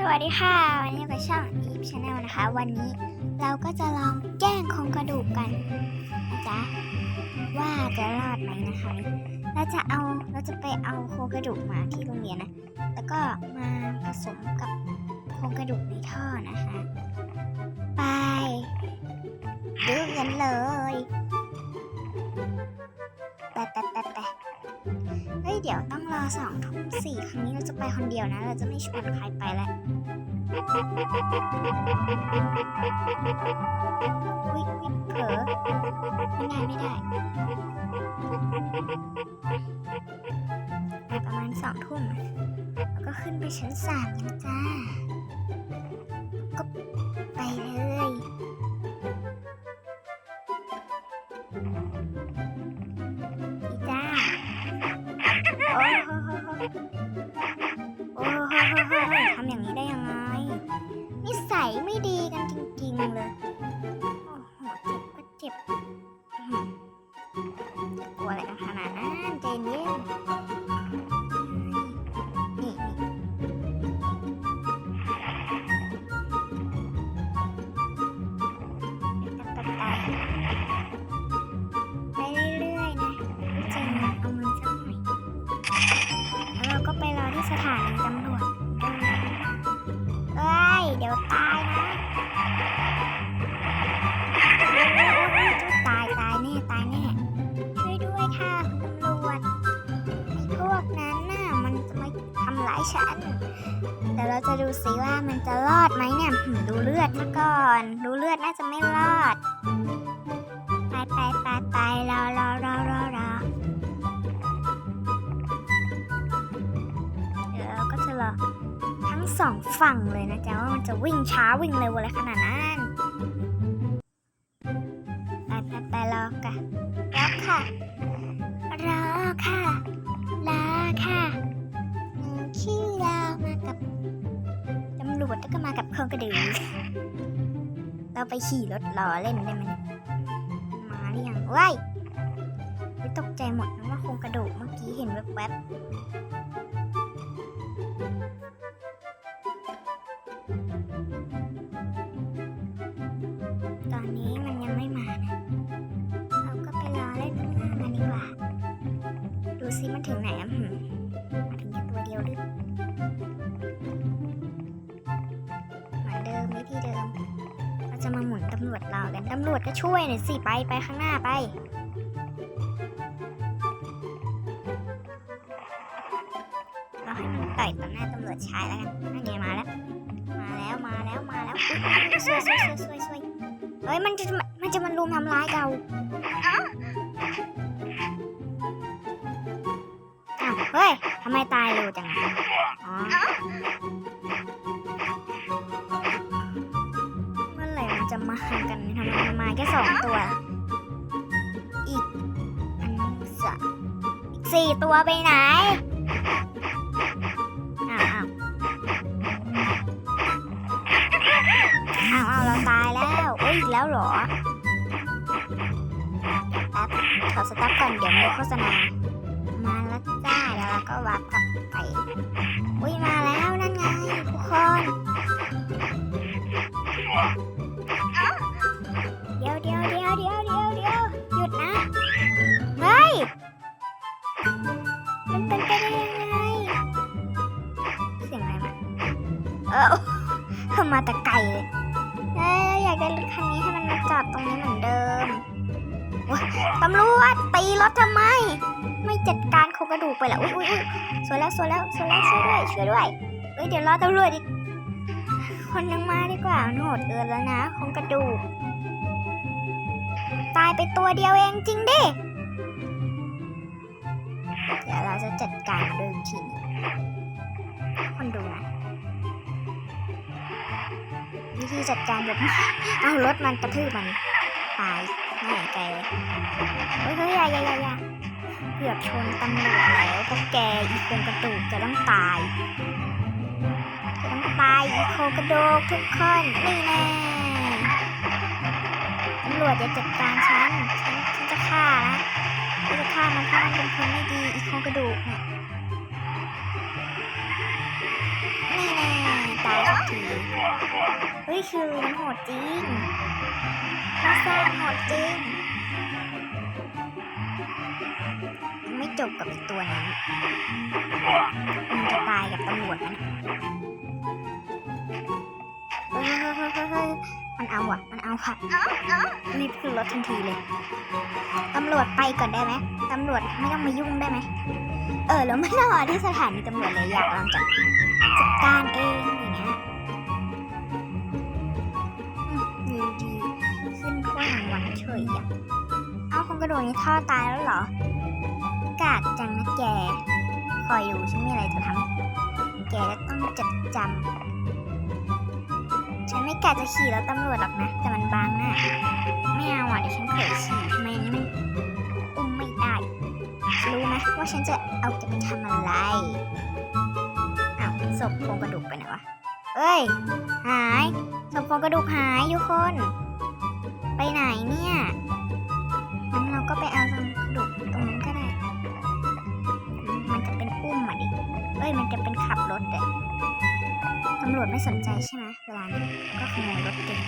สวัสดีค่ะ วันนี้กับช่อง Eve Channel นะคะ วันนี้เราก็จะลองแกล้งโครงกระดูกกันนะจ๊ะว่าจะรอดไหมนะคะเราจะเอาเราจะไปเอาโครงกระดูกมาที่โรงเรียนนะ แล้วก็มาผสมกับโครงกระดูกในท่อนะคะ ไปดูกันเลย เดี๋ยวต้องรอสองทุ่มสี่ครั้งนี้เราจะไปคนเดียวนะ เราจะไม่ชวนใครไปแล้วอุ๊ยอุ๊ยเผลอไม่ได้ไม่ได้ไปประมาณสองทุ่มแล้วก็ขึ้นไปชั้นสามกันจ้าก็ ไม่ดีกันจริงๆเลย ลือดน่าจะไม่รอด ไปไปไปไปรอรอรอรอรอเดี๋ยวเราก็จะรอทั้งสองฝั่งเลยนะจ๊ะว่ามันจะวิ่งช้าวิ่งเร็วอะไรขนาดนั้น ไปไปไปรอกันรอค่ะรอค่ะรอค่ะหนูชื่อรอมากับตำรวจแล้วก็มากับโครงกระดูก เราไปขี่รถล้อเล่นได้ไหมมาหรือยังว้ายไม่ตกใจหมดนะว่าโครงกระดูกเมื่อกี้เห็นแวบๆำรวจก็ช่วยหน่อยสิ ไปไปข้างหน้าไป เราให้มันต่อยต่อหน้าตำรวจชายแล้วกันนั่นไงมาแล้ว มาแล้วมาแล้วมาแล้วอุ๊ยอุ๊ยสวยสวยสวยสวยสวยเฮ้ยมันจะมันจะมันรุมทำร้ายเราอ้าวเฮ้ยทำไมตายเร็วจังอ๋อ เมื่อไหร่มันจะมากัน มมันมาแค่สองตัว อีกสอีกสี่ตัวไปไหนอ้าวอ้าวอ้าวอ้าวเราตายแล้วเอ้ยอีกแล้วเหรอแป๊บขอสต็อปก่อนเดี๋ยวมีโฆษณามาแล้วจ้าแล้วเราก็วับกลับไปอุ้ยมาแล้วนั่นไงทุกคน มันเป็นไปได้ยังไง เสียงอะไรมาเออมาแต่ไกลเลยเอ้ยาอยากได้รถคันนี้ให้มันมาจอดตรงนี้เหมือนเดิมว้าตำรวจตีรถทำไม ไม่จัดการโครงกระดูกไปแล้วอุ้ยอุ้ยอุ้ยสวยแล้วสวยแล้วสวยแล้วช่วยด้วยช่วยด้วยเฮ้ยเดี๋ยวรอตำรวจอีกคนนึงมาดีกว่าโหดเกินแล้วนะโครงกระดูก ตายไปตัวเดียวเองจริงดิ การมันด้วยวิธีนี้คนดูนะวิธีจัดการแบบเอารถมันกระทืบมันตายแน่ใจเลยเฮ้ยเฮ้ยอย่าอย่าอย่าเกือบชนตำรวจแล้วพวกแกอีโครงกระดูกจะต้องตายจะต้องตายอีโคกระดูกทุกคนนี่แน่ตำรวจจะจัดการฉันฉันฉันจะฆ่านะฉันจะฆ่ามันเพราะมันเป็นคนไม่ดีอีโคกระดูกเนี่ย เฮ้ยคือมันโหดจริงมาสร้าโหดจริงไม่จบกับอีกตัวนั้นมันจะตายกับตำรวจมันมันเอาอะ มันเอาค่ะรีบขึ้นรถทันทีเลย ตำรวจไปก่อนได้ไหมตำรวจไม่ต้องมายุ่งได้ไหม เออ แล้วไม่ต้องที่สถานีตำรวจเลยอยากลองจัดจัดการเอง เฉยอะเอาคนกระโดดนี้ท่อตายแล้วเหรอ กากจังนะแก คอยดูฉันมีอะไรจะทำแกจะต้องจดจำฉันไม่กะจะขี่รถตำรวจหรอกนะ แต่มันบางหน้าไม่เอาอะเดี๋ยวฉันเผลอขี่ทำไมอันนี้มันอุ้มไม่ได้รู้ไหมว่าฉันจะเอาจะไปทำอะไรอ้าวศพโครงกระดูกไปไหนวะเอ้ย หายศพโครงกระดูกหายทุกคน ไปไหนเนี่ยงั้นเราก็ไปเอาโครงกระดูกตรงนั้นก็ได้ มันจะเป็นอุ้มอะดิเอ้ย มันจะเป็นขับรถเด็ตำรวจไม่สนใจใช่ไหมเวลานี้ก็ขโมยรถเก่ง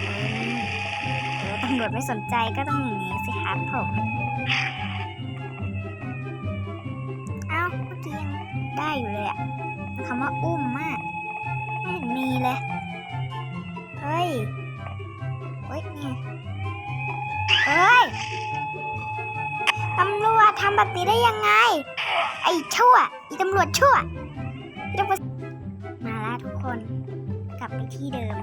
เออเออตำรวจไม่สนใจก็ต้องอย่างนี้สิครับผมเอ้าเมื่อกี้ยังได้อยู่เลยอะคำว่าอุ้มมากไม่เห็นมีเลย เฮ้ย เฮ้ยเนี่ยเฮ้ยตำรวจทำแบบนี้ได้ยังไง ไอ้ชั่วไอีตำรวจชั่วมาแล้วทุกคน กลับไปที่เดิม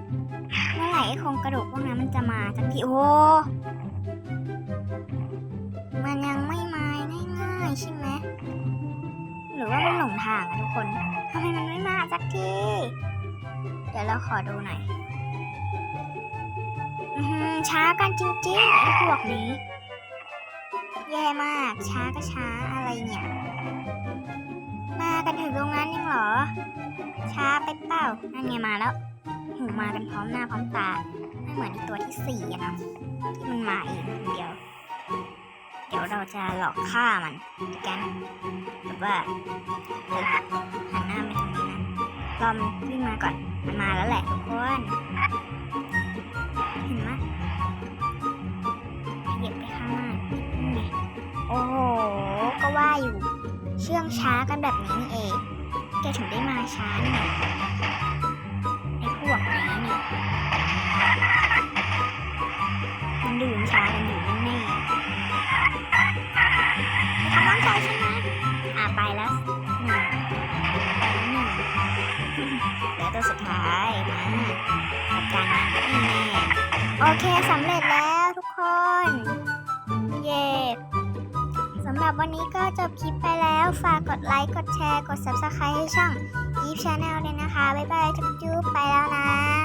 เมื่อไหร่ไอ้โครงกระดูกพวกนั้นมันจะมาสักทีโอ้มันยังไม่มาง่ายๆใช่ไหมหรือว่ามันหลงทางอะทุกคนทำไมมันไม่มาสักที เดี๋ยวเราขอดูหน่อย ช้ากันจริงๆไอ้พวกนี้ แย่มากช้าก็ช้าอะไรเนี่ย มากันถึงตรงนั้นยังเหรอ ช้าไปเปล่านั่นไงมาแล้วหูมากันพร้อมหน้าพร้อมตาไม่เหมือนตัวที่สี่อะนะที่มันมาเองเดียว เดี๋ยวเราจะหลอกฆ่ามันกันแบบว่าหันหน้าไปทางนี้นะรอมนวิ่งมาก่อนมันมาแล้วแหละทุกคนาช้านี่ไงไอ้พวกนี้นี่มันดื่มช้ากันอยู่แน่ๆทำน้องใจใช่ไหมอะไปแล้วหนึ่งไปแล้วหนึ่งเหลือตัวสุดท้ายมาจัดการมันนี่แน่โอเคสำเร็จแล้วทุกคน เย้สำหรับวันนี้ก็จบคลิปไปแล้ว ฝากกดไลค์ กดแชร์ กด subscribe ให้ช่อง Eve Channel เลยนะคะ บ๊ายบายจุ๊บๆไปแล้วนะ